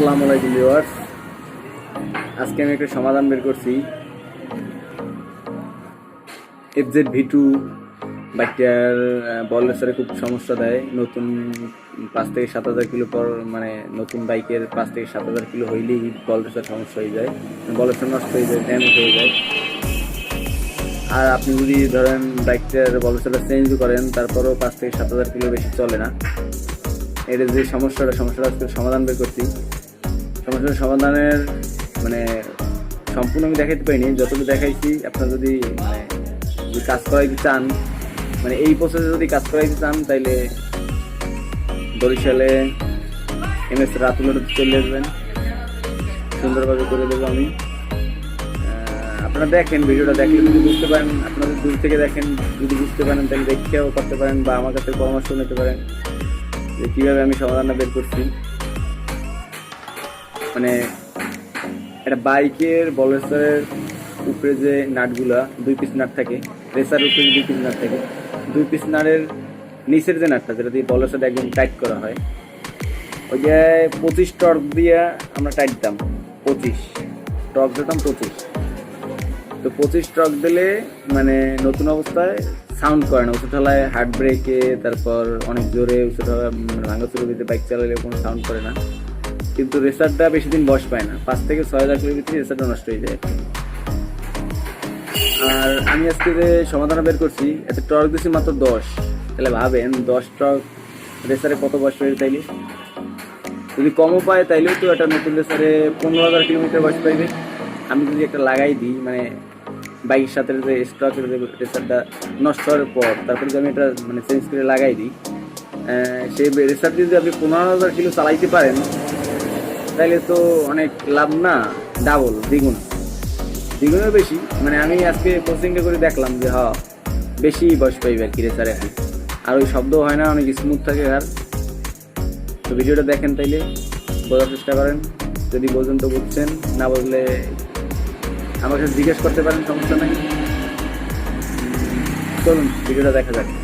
আসসালামু আলাইকুম, ভিউয়ার্স। আজকে আমি একটা সমাধান বের করছি। এফজেড ভি টু বাইকটার বল রেসারে খুব সমস্যা দেয়। নতুন পাঁচ থেকে সাত হাজার কিলো পর মানে নতুন বাইকের পাঁচ থেকে সাত হাজার কিলো হইলেই বল রেসার সমস্যা হয়ে যায়। বল রেসার নষ্ট হয়ে যায় ড্যামেজ হয়ে যায়। আর আপনি যদি ধরেন বাইকটার বল রেসারটা চেঞ্জ করেন, তারপরেও পাঁচ থেকে সাত হাজার কিলো বেশি চলে না। এটা যে সমস্যাটা সমস্যাটা আজকে সমাধান বের করছি। সমস্যার সমাধানের মানে সম্পূর্ণ আমি দেখাইতে পারিনি, যতটুকু দেখাইছি, আপনার যদি মানে যদি কাজ করাইতে চান মানে এই প্রসেসে যদি কাজ করাইতে চান, তাইলে বরিশালে এম এস রাতুলের চলে আসবেন। সুন্দরভাবে করে দেবো আমি। আপনারা দেখেন, ভিডিওটা দেখলে যদি বুঝতে পারেন, আপনারা দূর থেকে দেখেন, যদি বুঝতে পারেন, তাহলে দেখেও করতে পারেন বা আমার কাছে পরামর্শ নিতে পারেন যে কীভাবে আমি সমাধানটা বের করছি। মানে একটা বাইকের বলেসারের উপরে যে নাটগুলা, দুই পিস নাট থাকে রেসার উপরে দুই পিস নাট থাকে, দুই পিস নাটের নিচের যে নাটটা, যেটা দিয়ে বলেসারটা একদম টাইট করা হয়, ওই যে পঁচিশ টর্ক দিয়ে আমরা টাইট দিতাম, পঁচিশ। টর্ক দিতাম পঁচিশ। তো পঁচিশ ট্রক দিলে মানে নতুন অবস্থায় সাউন্ড করে না উঁচু ঠেলায় হার্ট ব্রেকে, তারপর অনেক জোরে উঁচু ঠেলা মানে ভাঙাচুরো দিতে বাইক চালালে কোনো সাউন্ড করে না। কিন্তু রেসারটা বেশি দিন বয়স পায় না। পাঁচ থেকে ছয় হাজার কিলোর ভিতরে রেসারটা নষ্ট হয়ে যায়। আর আমি আজকে যে সমাধান বের করছি, এতে টর্ক দিচ্ছি মাত্র দশ। তাহলে ভাবেন, দশ টর্ক রেসারে কত বয়স পেয়ে তাইলে? যদি কমও পায় তাইলেও তো একটা নতুন রেসারে পনেরো হাজার কিলোমিটার বয়স পাইবে। আমি যদি একটা লাগাই দিই মানে বাইকের সাথে যে স্টকের রেসারটা নষ্ট হওয়ার পর, তারপরে যদি আমি এটা মানে চেঞ্জ করে লাগাই দিই সেই রেসার যদি আপনি পনেরো হাজার কিলো চালাইতে পারেন তাহলে তো অনেক লাভ না? ডাবল দ্বিগুণ। দ্বিগুণের বেশি। মানে আমি আজকে কোচিংটা করে দেখলাম যে হ বেশি বয়স পাইবে আর কি রেসার এখন। আর ওই শব্দ হয় না, অনেক স্মুথ থাকে আর। তো ভিডিওটা দেখেন তাইলে, বোঝার চেষ্টা করেন। যদি বোঝেন তো বুঝছেন, না বুঝলে আমার কাছে জিজ্ঞেস করতে পারেন, সমস্যা নাই। চলুন, ভিডিওটা দেখা যাক।